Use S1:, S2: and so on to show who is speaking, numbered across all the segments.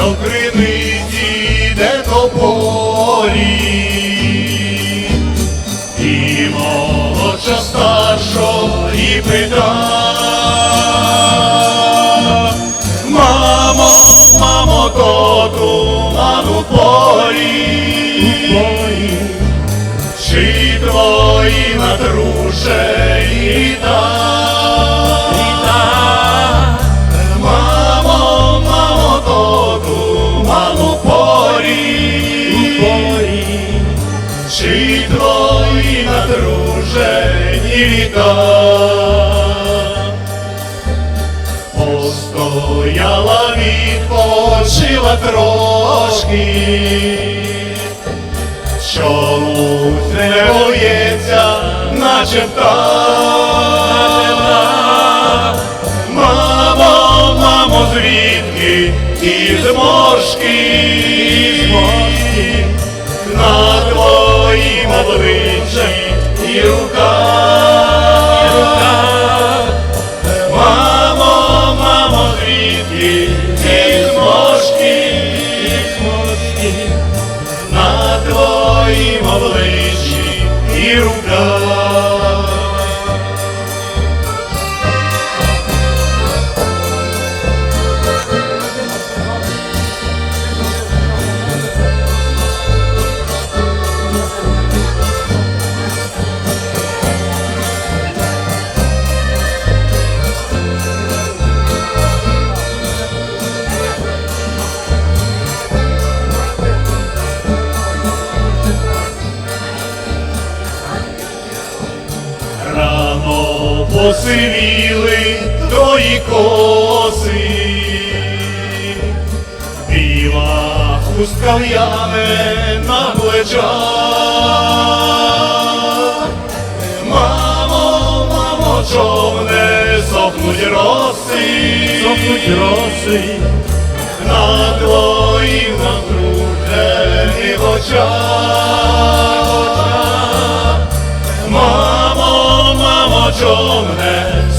S1: до криниці, де тополі, і молодша старшого і пита. Мамо, мамо, то туману полі, чи твої натрушені літа? Натрушені літа? Постояла, відпочила трошки, чомусь не боється, наче птах. Мамо, мамо, звідки ті зморшки, на твоїм обличчі на твоїм обличчі і руках. Коси, біла хустка в'яне на плечах. Мамо, мамо, човне сохнуть роси,
S2: Сохнуть роси,
S1: на твоїх напружених очах. Мамо, мамо, човне,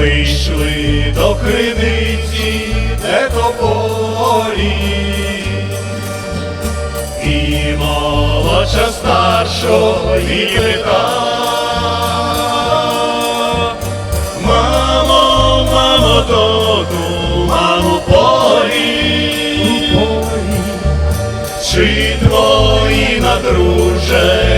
S1: Вийшли до криниці, де тополі, і молодша старшого і літа. Мамо, мамо, то туман у полі, чи твої надружені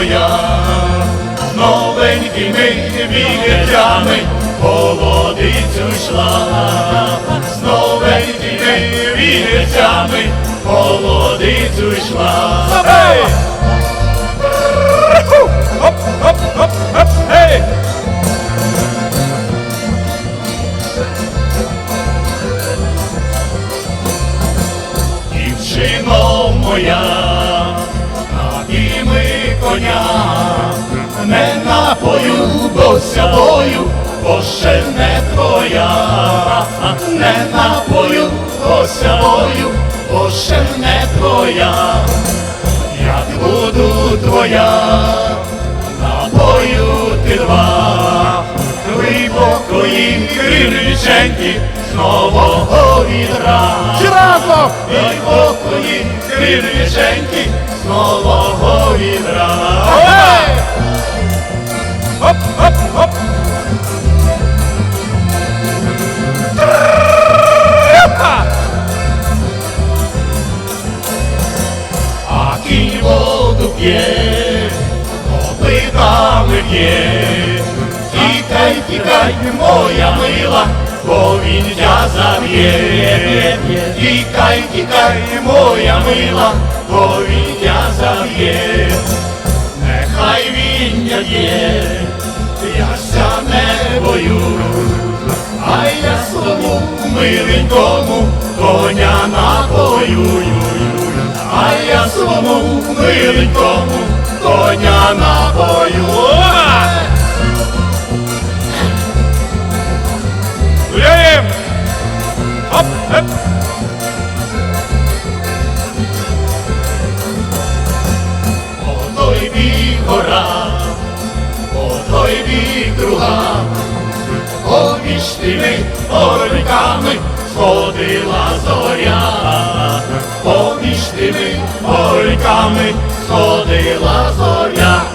S1: моя, новенькими вігтями Володицю йшла, з новенькими йшла. Оп, оп, оп, оп, ей! Дівчино моя, не напою, бо сябою, бо ще не твоя, не напою, бо бою, бо ще не твоя, як буду твоя, напою два, глибокої криниченьки з нового відра.
S3: Разом!
S1: Глибокої криниченьки з нового відра. Заб'є. Тікай, тікай, моя мила, бо віття заб'є. Нехай він не б'є, я ся не боюсь. А я своєму миленькому коня напоюю. А я своєму миленькому коня напою. Гора, по той бік друга, поміж тими гориками сходила зоря, поміж тими гориками сходила зоря.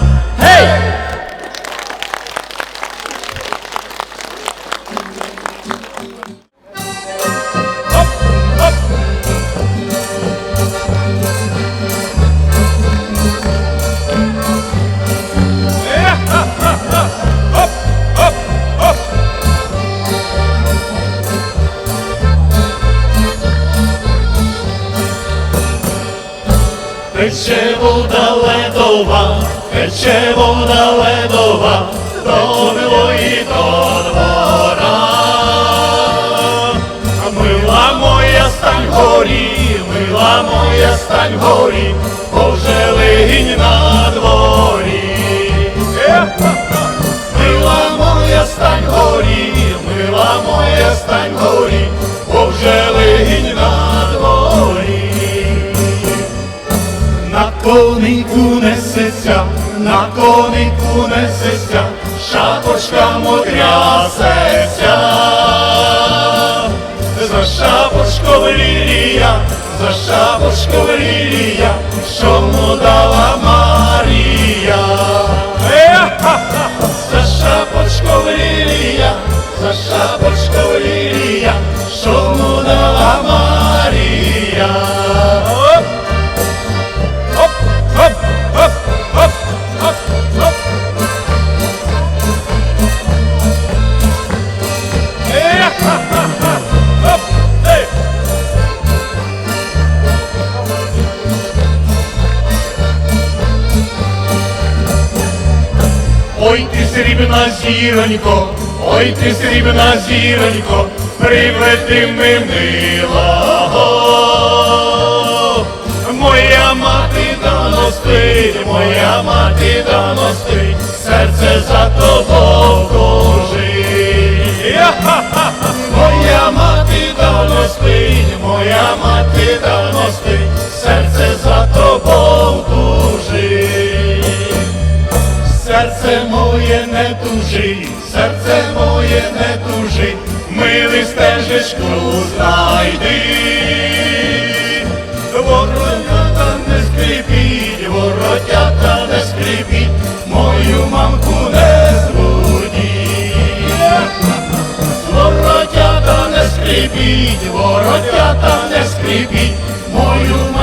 S1: Тече вода ледова, тече вода ледова, до милої до двора. Мила моя стань горі, мила моя стань горі, шапочка трясеться, За шапочкою лілія, за шапочкою лілія, що му дала Марія. За шапочкою лілія, за шапочкою лілія, Ой ти срібна зіронько, ой ти срібна зіронько, приведи ми милого. Моя мати давно спить, моя мати давно спить, серце за тобою тужи, серце моє не тужи, милий стежечку знайди. Воротята не скрипіть, воротята не скрипіть, мою мамку не збудіть. Воротята не скрипіть, воротята не скрипіть, мою мамку